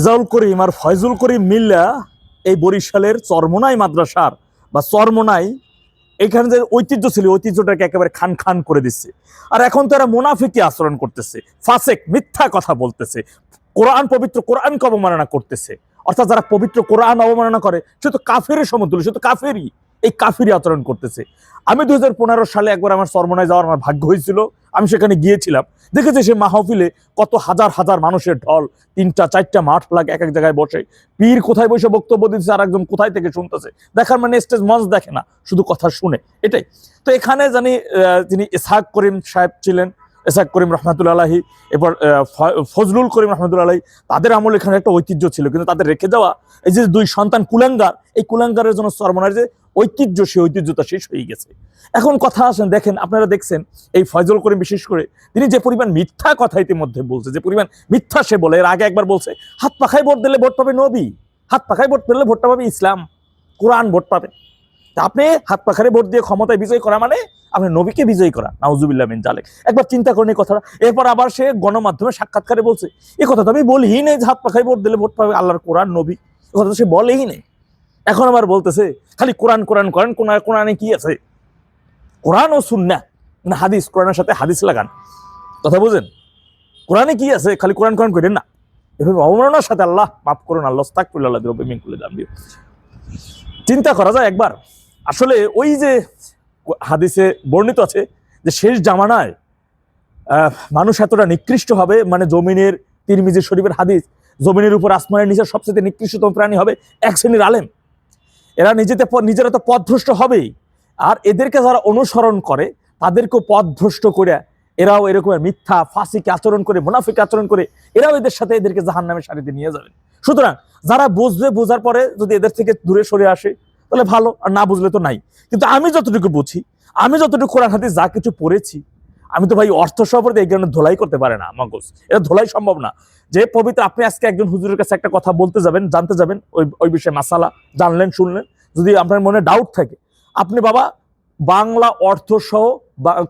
রেজাউল করিম আর ফয়জুল করিম মিল্লা এই বরিশালের চরমোনাই মাদ্রাসার বা চরমোনাই, এখানে যে ঐতিহ্য ছিল ঐতিহ্যটাকে একেবারে খান খান করে দিচ্ছে। আর এখন তো এরা মুনাফিকি আচরণ করতেছে, ফাসেক, মিথ্যা কথা বলতেছে, কোরআন পবিত্র কোরআনকে অবমাননা করতেছে। অর্থাৎ যারা পবিত্র কোরআন অবমাননা করে, সে তো কাফেরের সমতুল্য, সে তো কাফেরই, এই কাফিরি আচরণ করতেছে। আমি দুই হাজার পনেরো সালে একবার আমার চরমোনায় যাওয়ার আমার ভাগ্য হয়েছিল আমি সেখানে গিয়েছিলাম। দেখেছি সে মাহফিলে কত হাজার হাজার মানুষের ঢল। তিনটা চারটা মাঠ লাগে এক এক জায়গায় বসে। পীর কোথায় বসে বক্তব্য দিচ্ছে আর একজন কোথায় থেকে শুনতেছে? দেখার মানে স্টেজ মঞ্চ দেখে না শুধু কথা শুনে। এটাই। তো এখানে জানি যিনি ইসাক করিম সাহেব ছিলেন এসাক করিম রহমাতুল্লাহ আহ, ফজলুল করিম রহমাতুল্লাহ তাদের আমল এখানে একটা ঐতিহ্য ছিল। কিন্তু তাদের রেখে যাওয়া এই যে দুই সন্তান কুলাঙ্গার এই কুলাঙ্গারের জন্য সরমনার যে ঐতিহ্য সেই ঐতিহ্যতা শেষ হয়ে গেছে। এখন কথা আসেন, দেখেন আপনারা দেখছেন, এই ফয়জল করিম বিশেষ করে, তিনি যে পরিমাণ মিথ্যা কথা ইতিমধ্যে বলছে, যে পরিমাণ মিথ্যা সে বলে, এর আগে একবার বলছে, হাত পাখায় ভোট দিলে ভোট পাবে নবী, হাত পাখায় ভোট দিলে ভোটটা পাবে ইসলাম, কোরআন ভোট পাবে। আপনি হাত পাখারে ভোট দিয়ে ক্ষমতায় বিজয় করা মানে আপনি নবীকে বিজয় করা, নাউজুবিল্লাহ মিন জালেক। একবার চিন্তা করেন এই কথাটা, এরপর আবার সে গণমাধ্যমে সাক্ষাৎকারে বলছে এই কথা তো আমি বলিই নেই যে হাত পাখায় ভোট দিলে ভোট পাবে আল্লাহর কোরআন, নবী এই কথা তো সে বলেই নেই। এখন আবার বলতেছে, খালি কোরআন কোরআন করেন কোরআন কোরআনে কি আছে? কোরআন ও সুন্না। না হাদিস, কোরআনের সাথে হাদিস লাগান। কথা বুঝেন? কোরআনে কি আছে? খালি কোরআন কোরআন করেন না? এভাবে অবমাননার সাথে আল্লাহ, মাফ করুন, আল্লাহ করল আল্লাহ দিল মিন কুল্লি দাম চিন্তা করা যায় একবার। আসলে ওই যে হাদিসে বর্ণিত আছে যে শেষ জামানায় মানুষ এতটা নিকৃষ্ট হবে মানে জমিনের তিরমিজি শরীফের হাদিস, জমিনের উপর আসমানের নিচে সবচেয়ে নিকৃষ্টতম প্রাণী হবে এক শ্রেণির আলেম। এরা প- নিজেরা তো পথভ্রষ্ট হবেই। আর এদেরকে যারা অনুসরণ করে, তাদেরকেও পথভ্রষ্ট করে এরাও এরকম মিথ্যা, ফাঁসিকে আচরণ করে মুনাফিক আচরণ করে, এরাও এদের সাথে এদেরকে জাহান নামে সারিতে নিয়ে যাবেন সুতরাং যারা বুঝবে, বোঝার পরে যদি এদের থেকে দূরে সরে আসে, তাহলে ভালো, আর না বুঝলে তো নাই। কিন্তু আমি যতটুকু বুঝি, আমি যতটুকু কোরআন হাতে যা কিছু পড়েছি আমি তো ভাই অর্থ সম্পর্কে এই কারণে ধোলাই করতে পারে না মগজ এটা ধোলাই সম্ভব না। যে পবিত্র, আপনি আজকে একজন হুজুরের কাছে একটা কথা বলতে যাবেন, জানতে যাবেন, ওই ওই বিষয়ে মাসালা, জানলেন, শুনলেন, যদি আপনার মনে ডাউট থাকে, আপনি বাবা বাংলা অর্থ সহ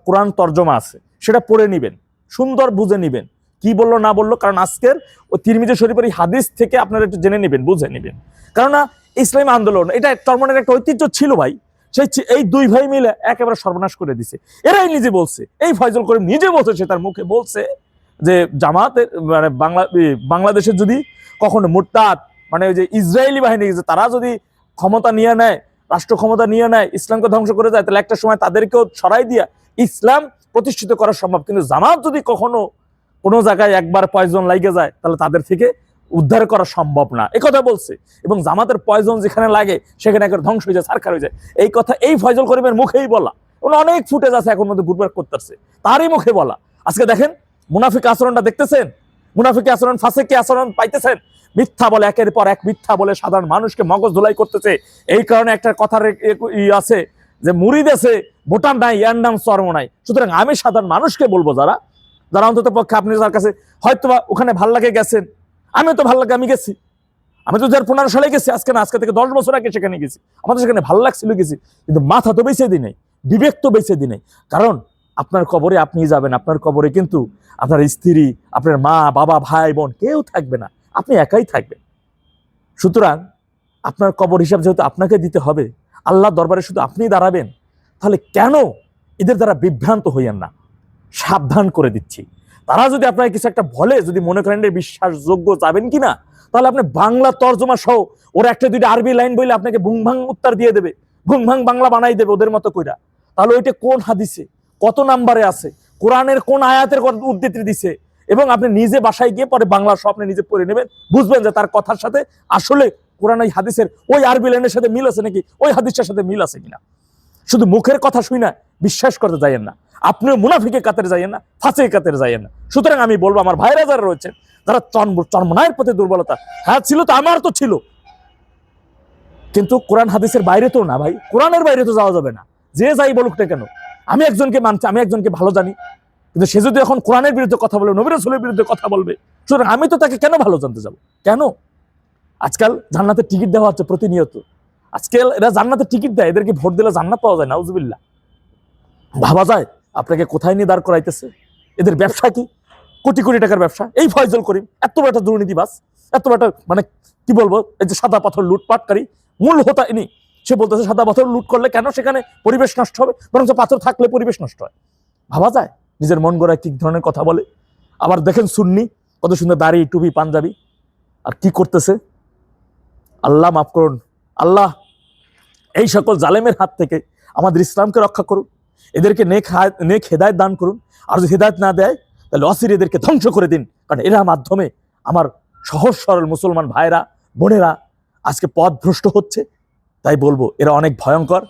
কোরআন তর্জমা আছে, সেটা পড়ে নিবেন, সুন্দর বুঝে নিবেন, কি বলল, না বলল, কারণ আজকের ও তিরমিজে শরীফের এই হাদিস থেকে আপনারা একটু জেনে নেবেন, বুঝে নেবেন। কেননা ইসলামী আন্দোলন, এটা চরমনের একটা ঐতিহ্য ছিল ভাই। সেই এই দুই ভাই মিলে একেবারে সর্বনাশ করে দিছে। এরাই নিজে বলছে। এই ফয়জল করিম নিজে বলছে, সে তার মুখে বলছে যে জামাতে মানে বাংলা বাংলাদেশের যদি কখনো মুরতাদ মানে ওই যে ইসরায়েলি বাহিনী, যে তারা যদি ক্ষমতা নিয়ে নেয়, রাষ্ট্র ক্ষমতা নিয়ে নেয়, ইসলামকে ধ্বংস করে যায় তাহলে একটা সময় তাদেরকেও ছড়াই দিয়া ইসলাম প্রতিষ্ঠিত করা সম্ভব। কিন্তু জামাত যদি কখনো কোনো জায়গায় একবার পয়জন লাগে যায়, তাহলে তাদের থেকে উদ্ধার করা সম্ভব না। এই কথা বলছে। এবং জামাতের পয়জন যেখানে লাগে, সেখানে একবার ধ্বংস হয়ে যায়, সারখার হয়ে যায়। এই কথা এই ফয়জল করিমের মুখেই বলা। ওনার অনেক ফুটেজ আছে এখন মধ্যে ঘুরবার করতেছে। তারই মুখে বলা। আজকে দেখেন, মুনাফিক আচরণটা দেখতেছেন? মুনাফিক আচরণ, ফাঁসেকে আচরণ পাইতেছেন? মিথ্যা বলে, একের পর এক মিথ্যা বলে সাধারণ মানুষকে মগজ ধোলাই করতেছে। এই কারণে একটা কথার ই আছে যে মুড়ি দেশে ভোটার নাই ইয়ার চর্ম নাই। সুতরাং আমি সাধারণ মানুষকে বলব যারা যারা অন্তত পক্ষে আপনি যার কাছে হয়তোবা ওখানে ভালো লাগে গেছেন আমিও তো ভালো লাগে, আমি গেছি। আমি তো যার পনেরো সালে গেছি, আজকে না, আজকে থেকে দশ বছর আগে সেখানে গেছি। আমাদের সেখানে ভালো লাগছিল গেছি, কিন্তু মাথা তো বেঁচে দিই নাই, বিবেক তো বেঁচে দিই নাই। কারণ আপনার কবরে আপনি যাবেন, আপনার কবরে কিন্তু আপনার স্ত্রী, আপনার মা, বাবা, ভাই, বোন কেউ থাকবে না, আপনি একাই থাকবেন। সুতরাং আপনার কবর হিসাব যেহেতু আপনাকে দিতে হবে আল্লাহ দরবারে শুধু আপনি দাঁড়াবেন, তাহলে কেন এদের দ্বারা বিভ্রান্ত হইয়েন না? সাবধান করে দিচ্ছি। তারা যদি আপনাকে কিছু একটা বলে, যদি মনে করেন বিশ্বাসযোগ্য যাবেন কি না তাহলে আপনি বাংলা তর্জমা সহ ওরা একটা দুইটা আরবি লাইন বললে আপনাকে ভুংভাং উত্তর দিয়ে দেবে, ভুংভাং বাংলা বানাই দেবে ওদের মতো কইরা। তাহলে ওইটা কোন হাদিসে, কত নাম্বারে আছে, কোরআনের কোন আয়াতের উদ্ধৃতি দিছে, এবং আপনি নিজে বাসায় গিয়ে পরে বাংলা সব আপনি নিজে পড়ে নেবেন, বুঝবেন যে তার কথার সাথে আসলে কোরআন ওই হাদিসের ওই আরবি লাইনের সাথে মিল আছে নাকি, ওই হাদিসের সাথে মিল আছে কিনা। শুধু মুখের কথা শুই না, বিশ্বাস করতে যাইয়েন না। আপনিও মুনাফিকে কাতারে যাইয়েন না ফাঁসে কাতারে যাইয়েন না। সুতরাং আমি বলব, আমার ভাইরা যারা রয়েছেন, যারা চর্ম- চর্মনায়ের প্রতি দুর্বলতা হ্যাঁ ছিল তো, আমার তো ছিল। কিন্তু কোরআন হাদিসের বাইরে তো না ভাই, কোরআনের বাইরে তো যাওয়া যাবে না। যে যাই বলুক না কেন, আমি একজনকে মানছি, আমি একজনকে ভালো জানি। কিন্তু সে যদি এখন কোরআনের বিরুদ্ধে কথা বলবে নবীর রসুলের বিরুদ্ধে কথা বলবে, সুতরাং আমি তো তাকে কেন ভালো জানতে যাব? কেন? আজকাল জান্নাতের টিকিট দেওয়া হচ্ছে প্রতিনিয়ত। আজকাল এরা জান্নাতের টিকিট দেয়, এদেরকে ভোট দিলে জান্নাত পাওয়া যায় না ভাবা যায়, আপনাকে কোথায় নিয়ে দাঁড় করাইতেছে? এদের ব্যবসা কি? কোটি কোটি টাকার ব্যবসা। এই ফয়জল করিম, এত বড় একটা দুর্নীতিবাস এত একটা মানে কি বলব, এই যে সাদা পাথর লুটপাটকারী, মূল হোতা ইনি। সে বলতেছে, সাদা পাথর লুট করলে কেন সেখানে পরিবেশ নষ্ট হবে? বরং পাথর থাকলে পরিবেশ নষ্ট হয়। ভাবা যায়, নিজের মন গড়ায় কি ধরনের কথা বলে? আবার দেখেন সুন্নি, কত সুন্দর দাড়ি, টুপি, পাঞ্জাবি। আর কি করতেছে? আল্লাহ মাফ করুন, আল্লাহ এই সকল জালেমের হাত থেকে আমাদের ইসলামকে রক্ষা করুন, এদেরকে নেক নেক হেদায়ত দান করুন, আর যদি হেদায়ত না দেয়, তাহলে অসির এদেরকে ধ্বংস করে দিন, কারণ এরা মাধ্যমে আমার সহজ সরল মুসলমান ভাইরা বোনেরা আজকে পথ ভ্রষ্ট হচ্ছে। তাই বলব, এরা অনেক ভয়ঙ্কর।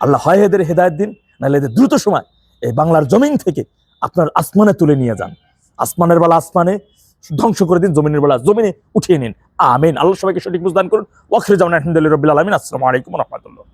আল্লাহ হয় এদের হেদায়ত দিন, নাহলে এদের দ্রুত সময় এই বাংলার জমিন থেকে আপনার আসমানে তুলে নিয়ে যান। আসমানের বেলা আসমানে ধ্বংস করে দিন জমিনের বেলা। জমিনে উঠিয়ে নিন। আমিন। আল্লাহ সবাইকে সঠিক বুঝদান করুন। ওখানে জামান আলহামদুলিল্লাহ রবিল আলমিন। আসসালামু আলাইকুম রহমতুল্লাহ।